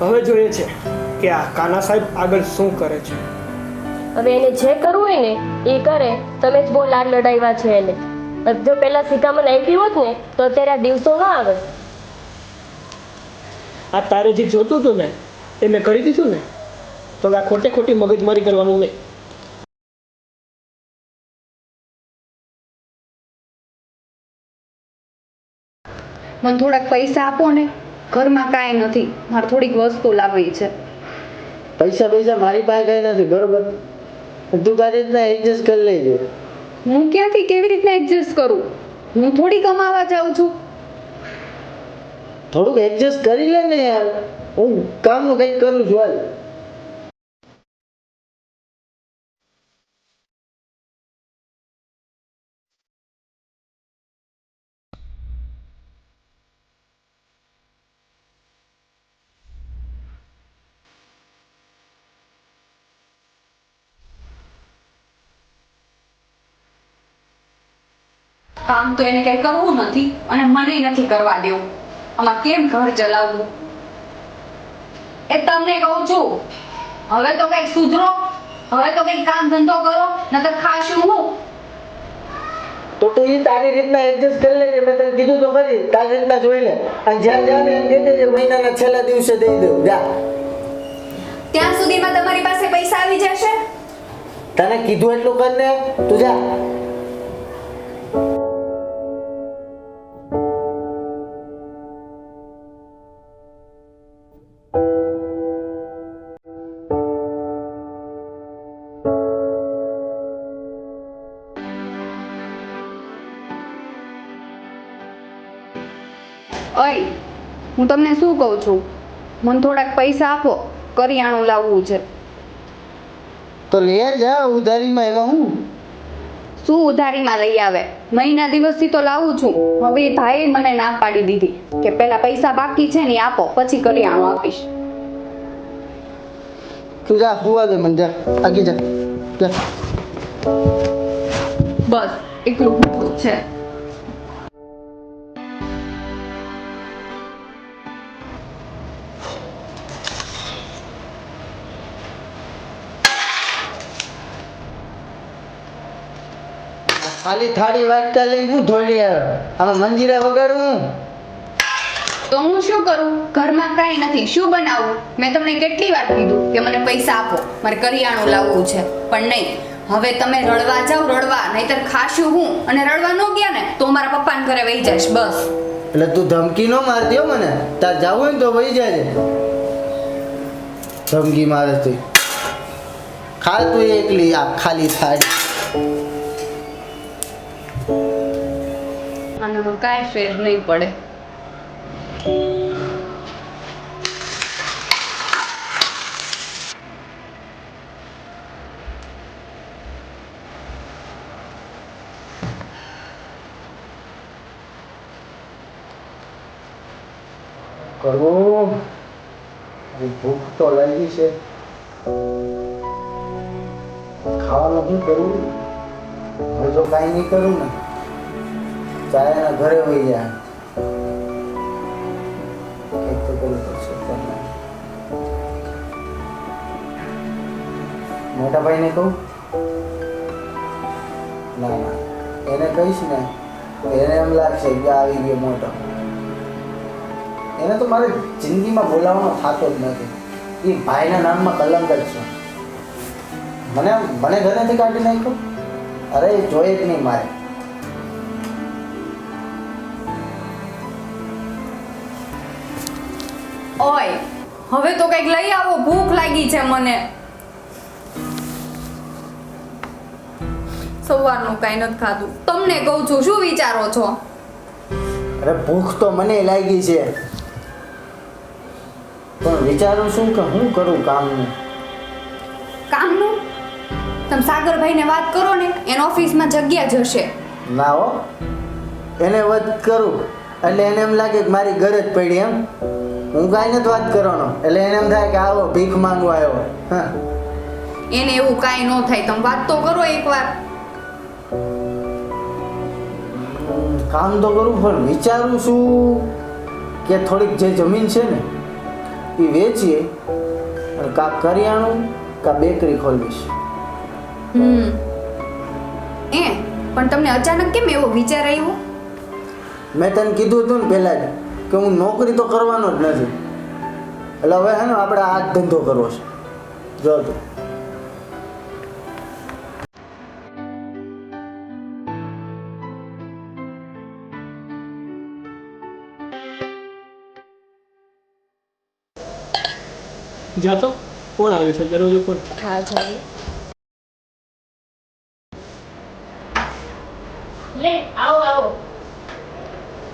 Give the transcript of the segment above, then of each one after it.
હવે જોઈએ છે કે આ કાના સાહેબ આગળ શું કરે છે. હવે એને જે કરવું હોય ને એ કરે. તમે જ બહુ લાડ લડાવ્યા છે એને. જો પહેલા શિખામણ આપી હોત ને તો અત્યારે આ દિવસો ના આવે. આ તારે જે જોતું હતું ને એ મેં કરી દીધું ને તો આ ખોટે ખોટી મગજમારી કરવાનું નહીં. મને થોડાક પૈસા આપો ને. ઘરમાં કાંઈ નથી. મારે થોડીક વસ્તુ લાવવી છે. પૈસા પૈસા મારી પાસે કાંઈ નથી બરોબર? તું તારી રીતના એડજસ્ટ કરી લેજે. હું ક્યાંથી કેવી રીતના એડજસ્ટ કરું? હું થોડી કમાવા જાઉં છું. થોડુંક એડજસ્ટ કરી લે ને યાર. હું કામનું કંઈક કરું છું હાલ. કામ તો એને કઈ કરવું નથી અને મને નથી કરવા દેવું. આમાં કેમ ઘર ચલાવવું? એ તમને કહું છું. હવે તો કંઈક સુધરો હવે તો કંઈક કામ ધંધો કરો નતર ખાશું હું. તો તું ઈ તારી રીતના એડજસ્ટ કરી લેજે મેં તને કીધું તો ખરી તારી રીતના જોઈ લે. અને જ્યાં જ્યાં એમ કહી દેજે મહિનાના છેલ્લા દિવસે દઈ દઉં. જા. ત્યાં સુધીમાં તમારી પાસે પૈસા આવી જશે? તને કીધું એટલું કર ને. તું જા. હું તમને શું કહું છું? મને થોડાક પૈસા આપો કરિયાણું લાવવું છે. તો લે જા ઉધારીમાં એવા હું? શું ઉધારીમાં લઈ આવે? મહિના દિવસથી તો લાવું છું. હવે ભાઈએ મને ના પાડી દીધી કે પહેલા પૈસા બાકી છે ને આપો પછી કરિયાણું આપીશ. તું જા હુવા દે મને જા. આગી જા. જા. બસ એટલું છે. ખાલી થાળી વાટતા લઈ હું ધોળી આવ્યો. આમાં મંજીરા વગાડું તો હું શું કરું? ઘરમાં કાંઈ નથી. શું બનાવું? મેં તમને કેટલી વાર કીધું કે મને પૈસા આપો. મારે કરિયાણું લાવવું છે. પણ નહીં. હવે તમે રડવા જાઓ રડવા. નહીતર ખાશું હું. અને રડવા ન ગયા ને તો મારા પપ્પાને ઘરે વહી જઈશ. બસ. એટલે તું ધમકી ન માર દો મને. તાર જાવું હોય ને તો વહી જાય ધમકી મારે તું. ખાલ તું એકલી આ ખાલી થાળી. આનો કાંઈ ફેર નહીં પડે. કરવું? ભૂખ તો લાગી છે. ખાવાનું શું કરવું હજુ કાંઈ નહીં કરું ને. ચાયના ઘરે વહી જાય કંઈક તો કરવું પડશે. મોટા કહું? ના ના. એને કહીશ ને, એને એમ લાગશે કે આવી ગયો મોટો. એને તો મારે જિંદગીમાં બોલાવવાનો થતો જ નથી. એ ભાઈના નામમાં કલંક જ છે. મને મને ઘરેથી કાઢી નાખ્યો. અરે જોઈએ જ નહીં મારે. ઓય હવે તો કંઈક લઈ આવો ભૂખ લાગી છે મને. સવારનું કાંઈ નથી ખાધું. તમને કહું છું શું વિચારો છો? અરે ભૂખ તો મને લાગી છે. પણ વિચારું છું કે હું કરું કામનું? કામનું? તમે સાગરભાઈને વાત કરો ને એન ઓફિસમાં જગ્યા જશે. ના હો. એને વાત કરું. એટલે એને એમ લાગે કે મારી ઘરે જ પડી એમ. હું કાંઈ નથી વાત કરવાનો. એટલે એને એમ થાય કે આવો ભીખ માંગવા આવ્યો હા. એને એવું કાંઈ ન થાય. તમે વાત તો કરો એકવાર. કામ તો કરું પણ વિચારું છું કે થોડીક જે જમીન છે ને એ વેચીએ. અને કાં કરિયાણું કાં બેકરી ખોલવીશ. હમ. એ પણ તમને અચાનક કેમ એવો વિચાર આવ્યો? મેં તને કીધું હતું ને પહેલાં જ કે હું નોકરી તો કરવાનો જ નથી. એટલે હવે હે ને આપણે આ ધંધો કરવો છે. જો તું જાતો? કોણ આવ્યું છે? દરરોજ કોણ હા જાય લે આવો આવો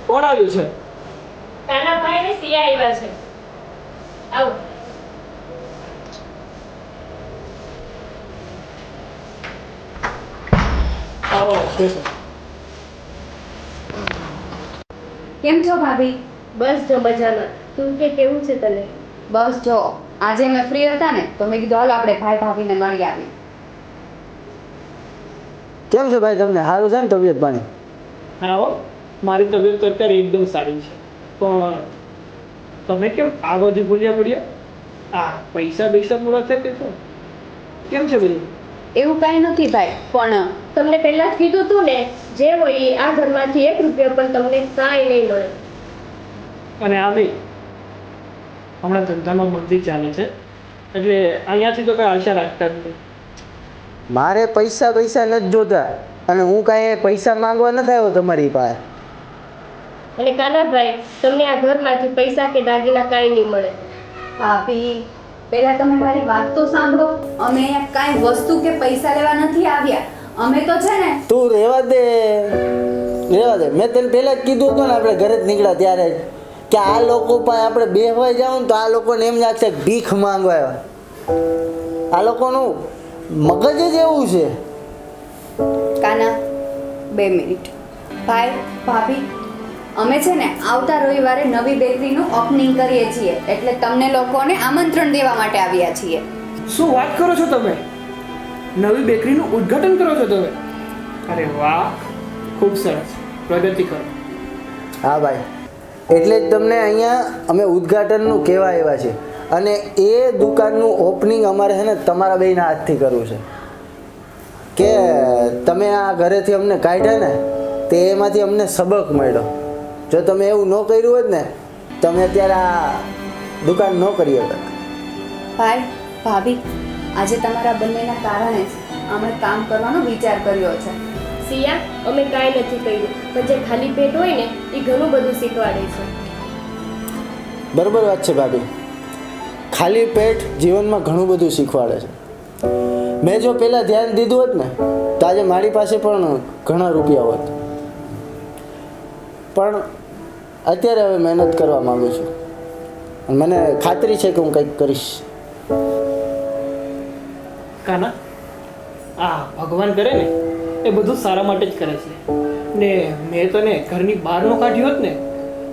કોણ આવ્યું છે? કાનાભાઈ ને સિયા આવ્યા છે. આવો. આવો બેસો. કેમ છો ભાભી? બસ જો મજામાં. તું કે કેવું છે તને? બસ જો આજે મેં ફ્રી હતા ને તો મેં કીધું હાલો આપણે ભાઈ ભાભીને મળી આવી કેમ છો ભાઈ તમને? સારું છે ને તબિયત પાણી? હા હો મારી તબિયત તો અત્યારે એકદમ સારી છે. પણ તમે કેમ આ બધી ભૂલ્યા પડ્યા આ પૈસા પૈસા પૂરા છે કે શું? કેમ છે બધું? એવું કાંઈ નથી ભાઈ પણ તમને પહેલા જ કીધું તું ને જે હોય એ આ ઘરમાંથી એક રૂપિયા પણ તમને કાંઈ નહીં મળે. અને આ નહીં હમણાં ધંધામાં મંદી ચાલે છે એટલે અહીંયાથી તો કાંઈ આશા રાખતા જ નહીં. મારે પૈસા પૈસા નથી જોતા અને હું કાંઈ પૈસા માંગવા નથી આવ્યો તમારી પાસે. અને કાનાભાઈ તમને આ ઘરમાંથી પૈસા કે દાગીના કાંઈ નહીં મળે. ભાભી પહેલા તમે મારી વાત તો સાંભળો. અમે અહીંયા કાંઈ વસ્તુ કે પૈસા લેવા નથી આવ્યા. અમે તો છે ને તું રહેવા દે. રહેવા દે. મેં તને પહેલાં જ કીધું હતું ને આપણે ઘરે જ નીકળ્યા ત્યારે. જ કે આ લોકો પાસે આપણે બેહવાઈ જાવ ને તો આ લોકોને એમ લાગશે કે ભીખ માંગવા આવ્યા. આ લોકોનું મગજ જ એવું છે. કાના બે મિનિટ. ભાઈ ભાભી અમે છે ને આવતા રવિવારે નવી બેકરીનું ઓપનિંગ કરીએ છીએ. એટલે તમને લોકોને આમંત્રણ દેવા માટે આવ્યા છીએ. શું વાત કરો છો તમે? નવી બેકરીનું ઉદ્ઘાટન કરો છો તમે? અરે વાહ ખૂબ સરસ. પ્રગતિ કરો. હા ભાઈ. એટલે જ તમને અહીંયા અમે ઉદ્ઘાટનનું કહેવા આવ્યા છે અને એ દુકાનનું ઓપનિંગ અમારે છે ને તમારા બેના હાથથી કરવું છે. કે તમે આ ઘરેથી અમને કાઢ્યા ને તે એમાંથી અમને સબક મળ્યો. જો તમે એવું ન કર્યું હોત ને તમે અત્યારે આ દુકાન ન કરી હોત. ભાઈ ભાભી આજે તમારા બંનેના કારણે જ અમે કામ કરવાનો વિચાર કર્યો છે. સિયા અમે કાંઈ નથી કર્યું પણ જે ખાલી પેટ હોય ને એ ઘણું બધું શીખવાડે છે. બરાબર વાત છે ભાભી. ખાલી પેટ જીવનમાં ઘણું બધું શીખવાડે છે. મેં જો પહેલાં ધ્યાન દીધું હોત ને તો આજે મારી પાસે પણ ઘણા રૂપિયા હોત. પણ અત્યારે હવે મહેનત કરવા માગું છું. મને ખાતરી છે કે હું કંઈક કરીશ. કાના? આ ભગવાન કરે ને, એ બધું સારા માટે જ કરે છે. ને મેં તને ઘરની બહારનો કાઢ્યો હોત ને,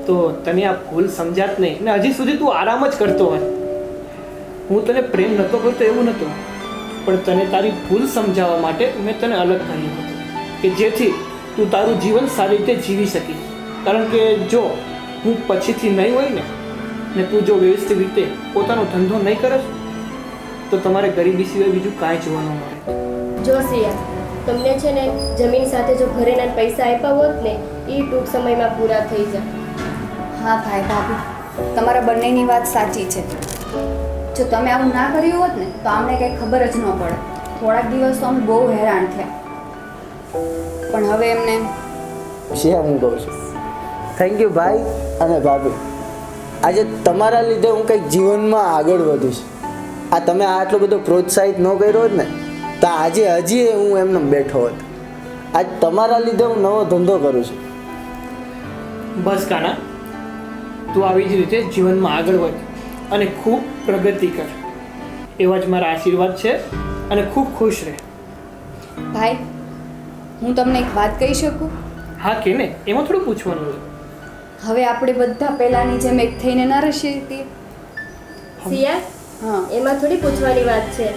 તો તને આ ભૂલ સમજાત નહીં. ને હજી સુધી તું આરામ જ કરતો હોય. હું તને પ્રેમ નહોતો કરતો, એવું નહોતું. પણ તને તારી ભૂલ સમજાવવા માટે મેં તને અલગ કર્યું હતું. કે જેથી તું તારું જીવન સારી રીતે જીવી શકીશ. કારણ કે જો હું પછીથી નહીં હોય ને ને તું જો વ્યવસ્થિત રીતે પોતાનો ધંધો નહીં કરે તો તમારે ગરીબી સિવાય બીજું કાંઈ જોવાનું મળે જો સિયા તમને છે ને જમીન સાથે જો ઘરેના પૈસા આપ્યા હોત ને એ ટૂંક સમયમાં પૂરા થઈ જાય. હા ભાઈ ભાભી તમારા બંનેની વાત સાચી છે. જો તમે આવું ના કર્યું હોત ને તો અમને કંઈ ખબર જ ન પડે. થોડાક દિવસ તો અમે બહુ હેરાન થયા. પણ હવે એમને હું કહું છું. થેન્ક યુ ભાઈ અને ભાભી આજે તમારા લીધે હું કંઈક જીવનમાં આગળ વધું છું આ તમે આટલો બધો પ્રોત્સાહિત ન કર્યો હોત ને તો આજે હજી હું એમને બેઠો હોત. આજ તમારા લીધે હું નવો ધંધો કરું છું. બસ કાના તું આવી જ રીતે જીવનમાં આગળ વધ અને ખૂબ પ્રગતિ કર. એવા જ મારા આશીર્વાદ છે અને ખૂબ ખુશ રહે. ભાઈ હું તમને એક વાત કહી શકું? હા કે ને એમાં થોડું પૂછવાનું છે. હવે આપણે બધા પહેલાંની જેમ એક થઈને ન રહી હતી સિયા હા. એમાં થોડી પૂછવાની વાત છે.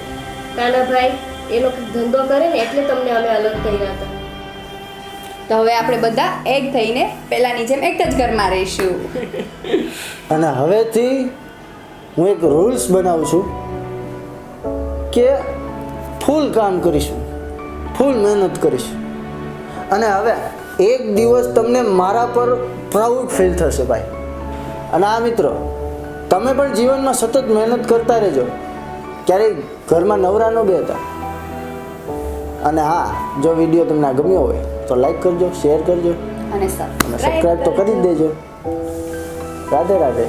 કાનાભાઈ એ લોકો ધંધો કરે ને એટલે તમને અમે અલગ કર્યા હતા. તો હવે આપણે બધા એક થઈને પહેલાંની જેમ એક જ ઘરમાં રહીશું. અને હવેથી હું એક રૂલ્સ બનાવું છું કે ફૂલ કામ કરીશું. ફૂલ મહેનત કરીશું. અને હવે એક દિવસ તમને મારા પર પ્રાઉડ ફીલ થશે ભાઈ. અને આ મિત્રો તમે પણ જીવનમાં સતત મહેનત કરતા રહેજો. ક્યારેય ઘરમાં નવરા ન બેતા અને હા જો વીડિયો તમને ગમ્યો હોય તો લાઈક કરજો શેર કરજો. અને સબસ્ક્રાઈબ તો કરી જ દેજો. રાધે રાધે.